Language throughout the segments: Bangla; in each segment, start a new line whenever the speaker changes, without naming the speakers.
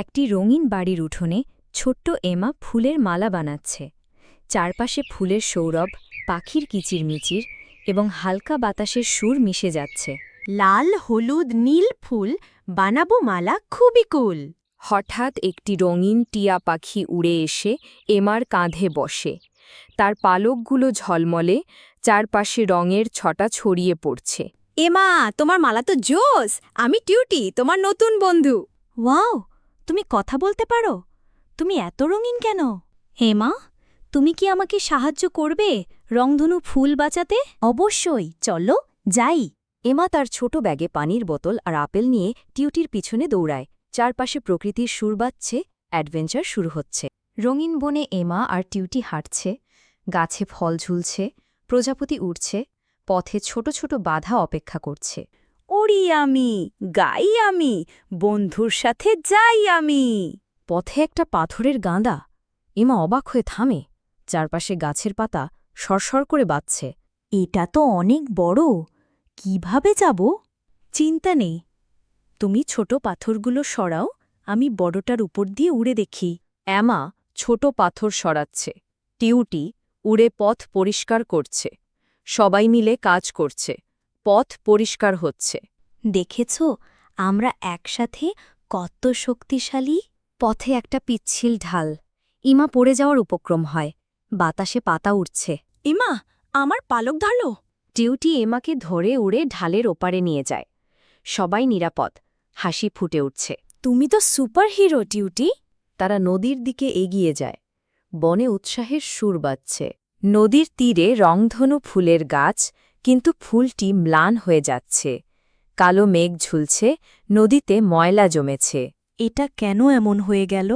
একটি রঙিন বাড়ির উঠোনে ছোট্ট এমা ফুলের মালা বানাচ্ছে। চারপাশে ফুলের সৌরভ পাখির কিচিরমিচির এবং হালকা বাতাসের সুর মিশে যাচ্ছে।
লাল হলুদ নীল ফুল বানাবো মালা খুবই কুল।
হঠাৎ একটি রঙিন টিয়া পাখি উড়ে এসে এমার কাঁধে বসে। তার পালকগুলো ঝলমলে চারপাশে রঙের ছটা ছড়িয়ে পড়ছে।
এমা তোমার মালা তো জোস! আমি টিউটি তোমার নতুন বন্ধু।
ওয়াও! তুমি কথা বলতে পারো? তুমি এত রঙিন কেন? হেমা তুমি কি আমাকে সাহায্য করবে রংধনু ফুল বাঁচাতে? অবশ্যই, চলো যাই।
এমা তার ছোট ব্যাগে পানির বোতল আর আপেল নিয়ে টিউটির পিছনে দৌড়ায়। চারপাশে প্রকৃতির সুর বাজছে, অ্যাডভেঞ্চার শুরু হচ্ছে। রঙিন বনে এমা আর টিউটি হাঁটছে, গাছে ফল ঝুলছে, প্রজাপতি উড়ছে, পথে ছোট ছোট বাধা অপেক্ষা করছে।
ওড়ি আমি, গাই আমি, বন্ধুর সাথে যাই আমি।
পথে একটা পাথরের গাঁদা, এমা অবাক হয়ে থামে, চারপাশে গাছের পাতা সরসর করে বাজছে
এটা তো অনেক বড়, কীভাবে যাব? চিন্তা নেই, তুমি ছোট পাথরগুলো সরাও, আমি বড়টার উপর দিয়ে উড়ে দেখি।
অ্যামা ছোট পাথর সরাচ্ছে, টিউটি উড়ে পথ পরিষ্কার করছে, সবাই মিলে কাজ করছে। পথ পরিষ্কার হচ্ছে।
দেখেছ? আমরা একসাথে কত শক্তিশালী
পথে একটা পিচ্ছিল ঢাল। ইমা পড়ে যাওয়ার উপক্রম হয়। বাতাসে পাতা উঠছে
ইমা আমার পালক ধরলো
টিউটি এমাকে ধরে উড়ে ঢালের ওপারে নিয়ে যায়। সবাই নিরাপদ। হাসি ফুটে উঠছে।
তুমি তো সুপার হিরো টিউটি
তারা নদীর দিকে এগিয়ে যায়। বনে উৎসাহের সুর বাজছে। নদীর তীরে রংধনু ফুলের গাছ কিন্তু ফুলটি ম্লান হয়ে যাচ্ছে। কালো মেঘ ঝুলছে নদীতে ময়লা জমেছে।
এটা কেন এমন হয়ে গেল?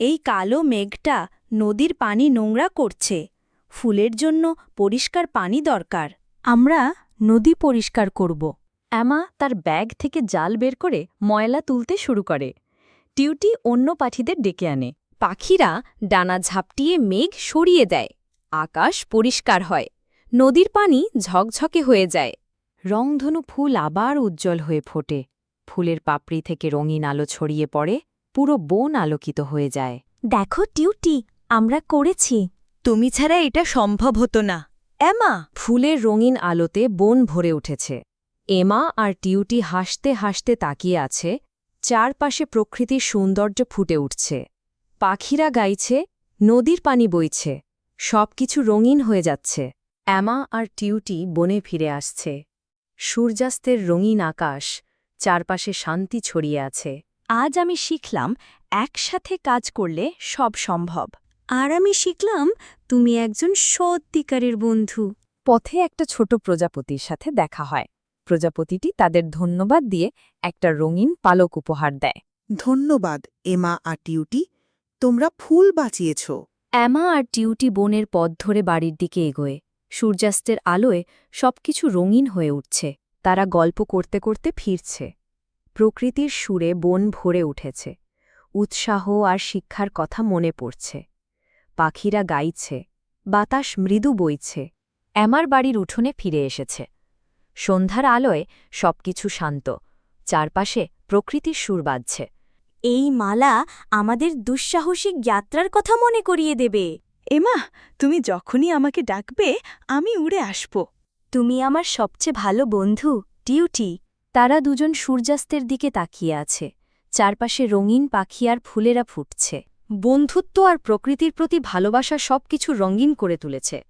এই কালো মেঘটা নদীর পানি নোংরা করছে। ফুলের জন্য পরিষ্কার পানি দরকার। আমরা নদী পরিষ্কার করব।
অ্যামা তার ব্যাগ থেকে জাল বের করে ময়লা তুলতে শুরু করে। টিউটি অন্য পাখিদের ডেকে আনে। পাখিরা ডানা ঝাপটিয়ে মেঘ সরিয়ে দেয়। আকাশ পরিষ্কার হয়। নদীর পানি ঝকঝকে হয়ে যায়। রংধনু ফুল আবার উজ্জ্বল হয়ে ফোটে। ফুলের পাপড়ি থেকে রঙিন আলো ছড়িয়ে পড়ে পুরো বন আলোকিত হয়ে যায়।
দেখো টিউটি আমরা করেছি।
তুমি ছাড়া এটা সম্ভব হতো না। এমা!
ফুলের রঙিন আলোতে বন ভরে উঠেছে। এমা আর টিউটি হাসতে হাসতে তাকিয়ে আছে চারপাশে প্রকৃতির সৌন্দর্য ফুটে উঠছে। পাখিরা গাইছে নদীর পানি বইছে সবকিছু রঙিন হয়ে যাচ্ছে। অ্যামা আর টিউটি বনে ফিরে আসছে। সূর্যাস্তের রঙিন আকাশ চারপাশে শান্তি ছড়িয়ে আছে।
আজ আমি শিখলাম একসাথে কাজ করলে সব সম্ভব। আর আমি শিখলাম তুমি একজন সত্যিকারের বন্ধু।
পথে একটা ছোট প্রজাপতির সাথে দেখা হয়। প্রজাপতিটি তাদের ধন্যবাদ দিয়ে একটা রঙিন পালক উপহার দেয়।
ধন্যবাদ এমা আর টিউটি। তোমরা ফুল বাঁচিয়েছ।
অ্যামা আর টিউটি বনের পথ ধরে বাড়ির দিকে এগোয়। সূর্যাস্তের আলোয় সবকিছু রঙিন হয়ে উঠছে। তারা গল্প করতে করতে ফিরছে। প্রকৃতির সুরে বন ভরে উঠেছে। উৎসাহ আর শিক্ষার কথা মনে পড়ছে। পাখিরা গাইছে। বাতাস মৃদু বইছে। অ্যামার বাড়ির উঠোনে ফিরে এসেছে। সন্ধ্যার আলোয় সবকিছু শান্ত। চারপাশে প্রকৃতির সুর বাজছে।
এই মালা আমাদের দুঃসাহসিক যাত্রার কথা মনে করিয়ে দেবে।
এমা, তুমি যখনই আমাকে ডাকবে, আমি উড়ে আসব।
তুমি আমার সবচেয়ে ভালো বন্ধু টিউটি
তারা দুজন সূর্যাস্তের দিকে তাকিয়ে আছে। চারপাশে রঙিন পাখি আর ফুলেরা ফুটছে। বন্ধুত্ব আর প্রকৃতির প্রতি ভালোবাসা সবকিছু রঙিন করে তুলেছে।